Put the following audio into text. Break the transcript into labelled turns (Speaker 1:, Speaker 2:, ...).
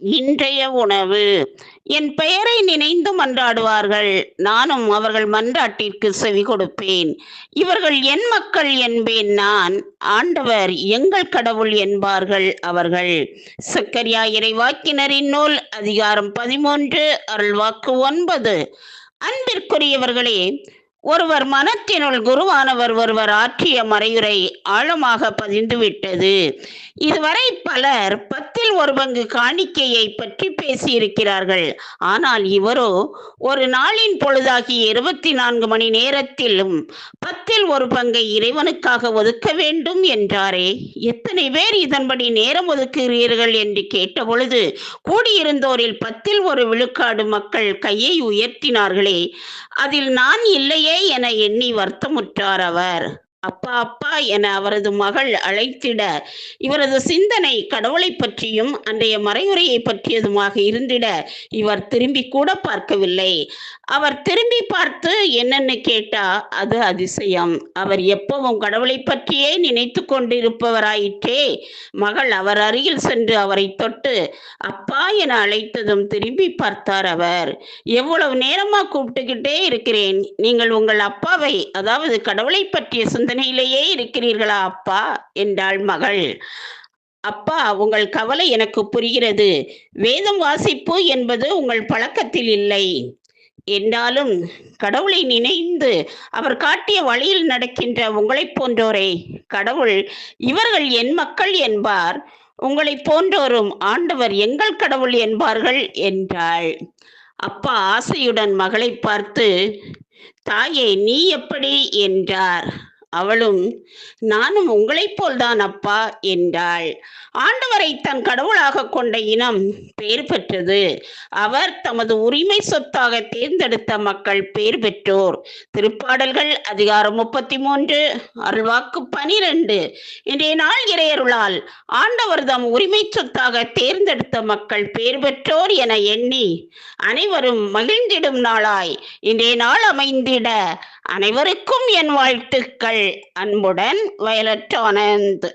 Speaker 1: இன்றைய உணவு. என் பெயரை நினைந்து மன்றாடுவார்கள். நானும் அவர்கள் மன்றாட்டிற்கு செவி கொடுப்பேன். இவர்கள் என் மக்கள் என்பேன் நான். ஆண்டவர் எங்கள் கடவுள் என்பார்கள் அவர்கள். சக்கரியா இறைவாக்கினரின் நூல் அதிகாரம் பதிமூன்று அருள்வாக்கு ஒன்பது. அன்பிற்குரியவர்களே ஒருவர் மனத்தினுள் குருவானவர் ஒருவர் ஆற்றிய மறையுரை ஆழமாக பதிந்துவிட்டது. இதுவரை பலர் பத்தில் ஒரு பங்கு காணிக்கையை பற்றி பேசியிருக்கிறார்கள். ஆனால் இவரோ ஒரு நாளின் பொழுதாகிய இருபத்தி நான்கு மணி நேரத்திலும் பத்தில் ஒரு பங்கை இறைவனுக்காக ஒதுக்க வேண்டும் என்றாரே. எத்தனை பேர் இதன்படி நேரம் ஒதுக்குகிறீர்கள் என்று கேட்டபொழுது கூடியிருந்தோரில் பத்தில் ஒரு விழுக்காடு மக்கள் கையை உயர்த்தினார்களே. அதில் நான் இல்லையே என எண்ணி வருத்தமுற்றார் அவர். அப்பா அப்பா என அவரது மகள் அழைத்திட இவரது சிந்தனை கடவுளை பற்றியும் அன்றைய மறையுரையை பற்றியதுமாக இருந்திட இவர் திரும்பி கூட பார்க்கவில்லை. அவர் திரும்பி பார்த்து என்னென்னு கேட்டா அது அதிசயம். அவர் எப்பவும் கடவுளை பற்றியே நினைத்து கொண்டிருப்பவராயிற்றே. மகள் அவர் அருகில் சென்று அவரை தொட்டு அப்பா என அழைத்ததும் திரும்பி பார்த்தார் அவர். எவ்வளவு நேரமா கூப்பிட்டுக்கிட்டே இருக்கிறேன். நீங்கள் உங்கள் அப்பாவை அதாவது கடவுளை பற்றிய சிந்தனையிலேயே இருக்கிறீர்களா அப்பா? என்றாள் மகள். அப்பா உங்கள் கவலை எனக்கு புரிகிறது. வேதம் வாசிப்பு என்பது உங்கள் பழக்கத்தில் இல்லை. என்றாலும் கடவுளை நினைந்து அவர் காட்டிய வழியில் நடக்கின்ற உங்களைப் போன்றோரை. கடவுள் இவர்கள் என் மக்கள் என்பார். உங்களை போன்றோரும் ஆண்டவர் எங்கள் கடவுள் என்பார்கள் என்றாள். அப்பா ஆசையுடன் மகளை பார்த்து தாயே நீ எப்படி? என்றார். அவளும் நானும் உங்களைப் போல்தான் அப்பா என்றாள். ஆண்டவரை தன் கடவுளாக கொண்ட இனம் பேர் பெற்றது. அவர் தமது உரிமை சொத்தாக தேர்ந்தெடுத்த மக்கள் பேர் பெற்றோர். திருப்பாடல்கள் அதிகாரம் முப்பத்தி மூன்று அருள்வாக்கு பனிரெண்டு இன்றைய நாள் இறையருளால் ஆண்டவர் தம் உரிமை சொத்தாக தேர்ந்தெடுத்த மக்கள் பேர் பெற்றோர் என எண்ணி அனைவரும் மகிழ்ந்திடும் நாளாய் இன்றைய நாள் அமைந்திட அனைவருக்கும் என் வாழ்த்துக்கள். அன்புடன் வயலட் ஆனந்த்.